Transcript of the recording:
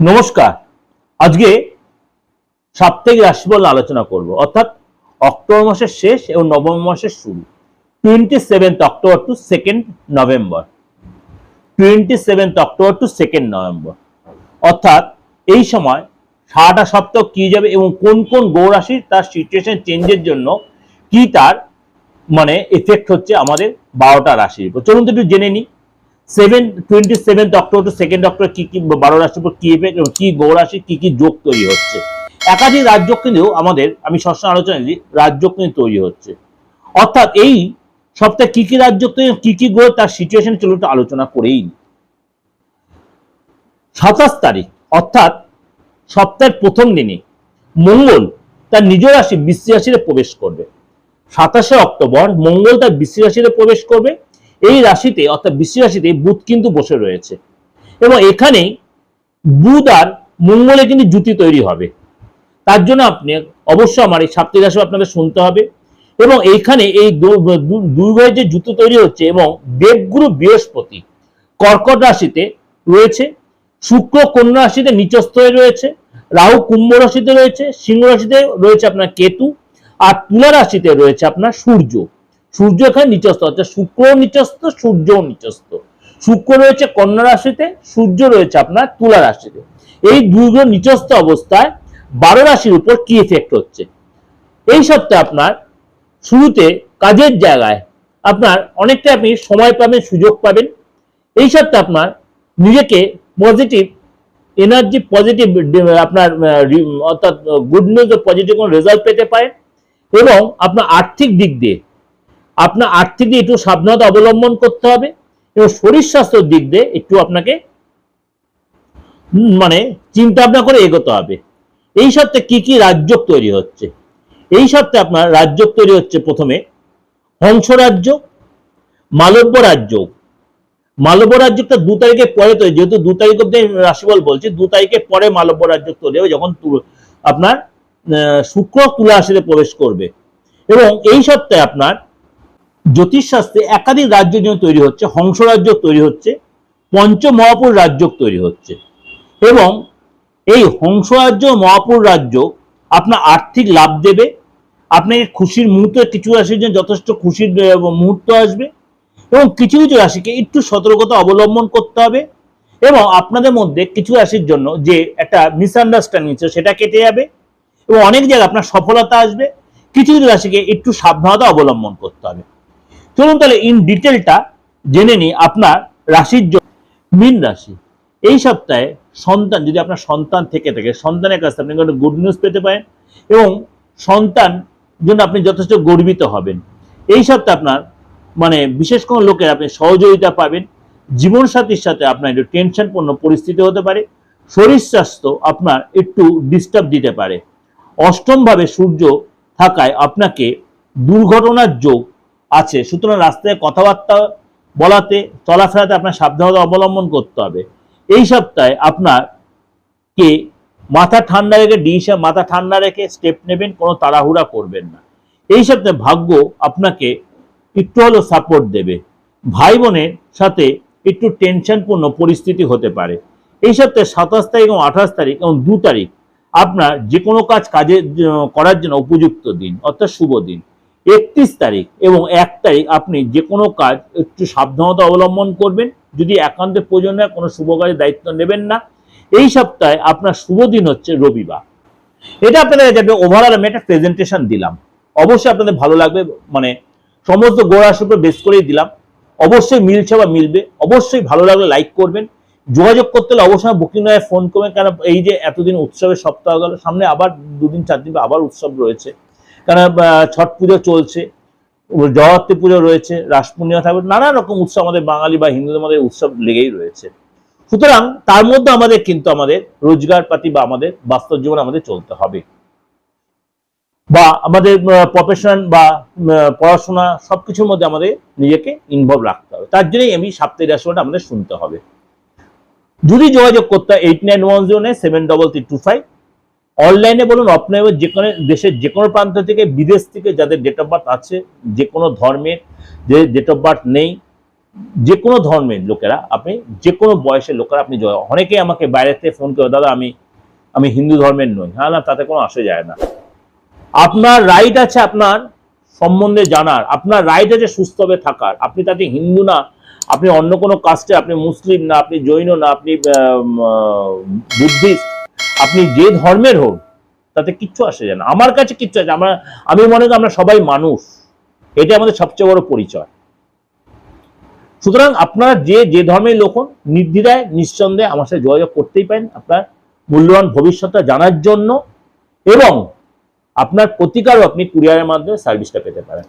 নমস্কার। আজকে সাপ্তাহিক রাশিফল আলোচনা করব। অর্থাৎ অক্টোবর মাসের শেষ এবং নভেম্বর মাসের শুরু। Twenty seventh October to second November. Twenty seventh October to second November. অর্থাৎ এই সময় সারাটা সপ্তাহ কি যাবে এবং কোন কোন গৌর রাশির তার সিচুয়েশন চেঞ্জের জন্য কি তার মানে এফেক্ট হচ্ছে আমাদের বারোটা রাশির উপর। চলুন তো একটু জেনে নিই। Seven twenty seventh October second October কি কি বারো রাশির উপর কি এবং কি কি যোগ তৈরি হচ্ছে? একাধিক রাজ্য কিন্তু আমাদের, আমি সবসময় আলোচনা দিই, রাজ্য কিন্তু তৈরি হচ্ছে। অর্থাৎ এই সপ্তাহে কি কি রাজ্য তৈরি কি কি গ্রহ তার সিচুয়েশন চলুন একটু আলোচনা করেই। সাতাশ তারিখ, অর্থাৎ সপ্তাহের প্রথম দিনে মঙ্গল তার নিজ রাশি বৃশ্চিক রাশিতে প্রবেশ করবে। সাতাশে অক্টোবর মঙ্গল তার বৃশ্চিক রাশিতে প্রবেশ করবে। এই রাশিতে, অর্থাৎ বৃশ্চিক রাশিতে বুধ কিন্তু বসে রয়েছে। এবং এখানেই বুধ আর মঙ্গলে কিন্তু জুতি তৈরি হবে। তার জন্য আপনি অবশ্যই আমার এই সাপ্তাহিক রাশি আপনাদের শুনতে হবে। এবং এইখানে এই দু- দু- দুই ভাইয়ের যে জুতো তৈরি হচ্ছে এবং দেবগুরু বৃহস্পতি কর্কট রাশিতে রয়েছে, শুক্র কন্যা রাশিতে নিচস্থ হয়ে রয়েছে, রাহু কুম্ভ রাশিতে রয়েছে, সিংহ রাশিতে রয়েছে আপনার কেতু, আর তুলা রাশিতে রয়েছে আপনার সূর্য। সূর্য এখানে নিচস্থ, অর্থাৎ শুক্র নিচস্থ সূর্যও নিচস্থ। শুক্র রয়েছে কন্যা রাশিতে, সূর্য রয়েছে আপনার তুলা রাশিতে। এই দুটো নিচস্থ অবস্থায় বারো রাশির উপর কি এফেক্ট হচ্ছে? এই সপ্তাহে আপনার শুরুতে কাজের জায়গায় আপনার অনেকটা আপনি সময় পাবেন, সুযোগ পাবেন। এই সপ্তাহে আপনার নিজেকে পজিটিভ এনার্জি পজিটিভ আপনার, অর্থাৎ গুড নিউজ পজিটিভ কোনো রেজাল্ট পেতে পারেন। এবং আপনার আর্থিক দিক দিয়ে আপনার আর্থিক দিকে একটু সাবধানতা অবলম্বন করতে হবে এবং শরীর স্বাস্থ্যের দিক দিয়ে একটু আপনাকে মানে চিন্তা ভাবনা করে এগোতে হবে। এই সপ্তাহে কি কি রাজ্য তৈরি হচ্ছে? এই সপ্তাহে আপনার রাজ্য তৈরি হচ্ছে প্রথমে হংস রাজ্য, মালব্য রাজ্য। মালব্য রাজ্যটা দু তারিখে পরে তৈরি, যেহেতু দু তারিখ অব্দি রাশিফল বলছি, দু তারিখে পরে মালব্য রাজ্য তৈরি হবে যখন আপনার শুক্র তুলা রাশিতে প্রবেশ করবে। এবং এই সপ্তাহে আপনার জ্যোতিষশাস্ত্রে একাধিক রাজ্য নিয়ে তৈরি হচ্ছে হংস রাজ্য তৈরি হচ্ছে, পঞ্চমহাপুর রাজ্য তৈরি হচ্ছে। এবং এই হংস রাজ্য মহাপুর রাজ্য আপনার আর্থিক লাভ দেবে, আপনাকে খুশির মুহূর্তে কিছু রাশির জন্য যথেষ্ট খুশির মুহূর্ত আসবে এবং কিছু কিছু রাশিকে একটু সতর্কতা অবলম্বন করতে হবে এবং আপনাদের মধ্যে কিছু রাশির জন্য যে একটা মিসআন্ডারস্ট্যান্ডিং ছিল সেটা কেটে যাবে এবং অনেক জায়গায় আপনার সফলতা আসবে, কিছু কিছু রাশিকে একটু সাবধানতা অবলম্বন করতে হবে। চলুন তাহলে ইন ডিটেলটা জেনে নিই আপনার রাশির মীন রাশি, এই সপ্তাহে সন্তান, যদি আপনার সন্তান থেকে থাকে, সন্তানের কাছে আপনি কোনো গুড নিউজ পেতে পারেন এবং সন্তান জন্য আপনি যথেষ্ট গর্বিত হবেন। এই সপ্তাহে আপনার মানে বিশেষ কোনো লোকের আপনি সহযোগিতা পাবেন। জীবনসাথীর সাথে আপনার একটু টেনশনপূর্ণ পরিস্থিতি হতে পারে। শরীর স্বাস্থ্য আপনার একটু ডিস্টার্ব দিতে পারে। অষ্টমভাবে সূর্য থাকায় আপনাকে দুর্ঘটনার যোগ আছে। সুতরাং রাস্তায় কথাবার্তা বলাতে, চলাফেরাতে আপনার সাবধানতা অবলম্বন করতে হবে। এই সপ্তাহে আপনার কে মাথা ঠান্ডা রেখে ডিসিশন মাথা ঠান্ডা রেখে স্টেপ নেবেন, কোনো তাড়াহুড়া করবেন না। এই সপ্তাহে ভাগ্য আপনাকে একটু হলেও সাপোর্ট দেবে। ভাই বোনের সাথে একটু টেনশনপূর্ণ পরিস্থিতি হতে পারে। এই সপ্তাহে সাতাশ তারিখ এবং আঠাশ তারিখ এবং দু তারিখ আপনার যে কোনো কাজ কাজে করার জন্য উপযুক্ত দিন, অর্থাৎ শুভ দিন। একত্রিশ তারিখ এবং এক তারিখ আপনি যে কোনো কাজ একটু সাবধানতা অবলম্বন করবেন। যদি একান্তে প্রয়োজন হয়, কোনো শুভ কাজের দায়িত্ব নেবেন না। এই সপ্তাহে আপনার শুভ দিন হচ্ছে রবিবার। এটা আপনাদের একটা ওভারঅল আমি একটা প্রেজেন্টেশন দিলাম। অবশ্যই আপনাদের ভালো লাগবে মানে সমস্ত গোড়ার উপর বেস করেই দিলাম। অবশ্যই মিলছে বা মিলবে, অবশ্যই ভালো লাগলে লাইক করবেন। যোগাযোগ করতে হলে অবশ্যই বুকিং নয় ফোন করবেন কারণ এই যে এতদিন উৎসবের সপ্তাহ গেল, সামনে আবার দুদিন চার দিন আবার উৎসব রয়েছে। আহ, ছট পুজো চলছে জগত্রী পুজো রয়েছে রাস পূর্ণিমা থাকবে নানা রকম উৎসব আমাদের বাঙালি বা হিন্দুদের মধ্যে উৎসব লেগেই রয়েছে। সুতরাং তার মধ্যে আমাদের কিন্তু আমাদের রোজগার পাতি বা আমাদের বাস্তব জীবন আমাদের চলতে হবে। বা আমাদের প্রফেশন বা পড়াশোনা সবকিছুর মধ্যে আমাদের নিজেকে ইনভলভ রাখতে হবে। তার জন্যই আমি সাপ্তাহিক রাশিটা আমাদের শুনতে হবে। যদি যোগাযোগ করতে হয় eight nine one zero nine seven double three two five অনলাইনে বলুন অফলাইনে যে কোনো দেশের যে কোনো প্রান্ত থেকে, বিদেশ থেকে যাদের ডেট অফ বার্থ আছে, যে কোনো ধর্মের যে ডেট অফ বার্থ নেই, যে কোনো ধর্মের লোকেরা, আপনি যে কোনো বয়সের লোকেরা, আপনি অনেকেই আমাকে বাইরে থেকে ফোন করে, দাদা, আমি আমি হিন্দু ধর্মের নই। হ্যাঁ না, তাতে কোনো আসে যায় না। আপনার রাইট আছে আপনার সম্বন্ধে জানার, আপনার রাইট আছে সুস্থভাবে থাকার। আপনি তাতে হিন্দু না, আপনি অন্য কোনো কাস্টে আপনি মুসলিম না, আপনি জৈন না, আপনি বুদ্ধিস্ট আপনি যে ধর্মের হোক তাতে কিচ্ছু আসে যায় না। আমার কাছে কিচ্ছু আছে আমরা, আমি মনে করি আমরা সবাই মানুষ। এটা আমাদের সবচেয়ে বড় পরিচয়। সুতরাং আপনারা যে যে ধর্মের লোক হন, নির্দ্বিধায়, নিঃসন্দেহে আমার সাথে যোগাযোগ করতেই পারেন আপনার মূল্যবান ভবিষ্যৎটা জানার জন্য এবং আপনার প্রতিকারও আপনি কুরিয়ারের মাধ্যমে সার্ভিসটা পেতে পারেন।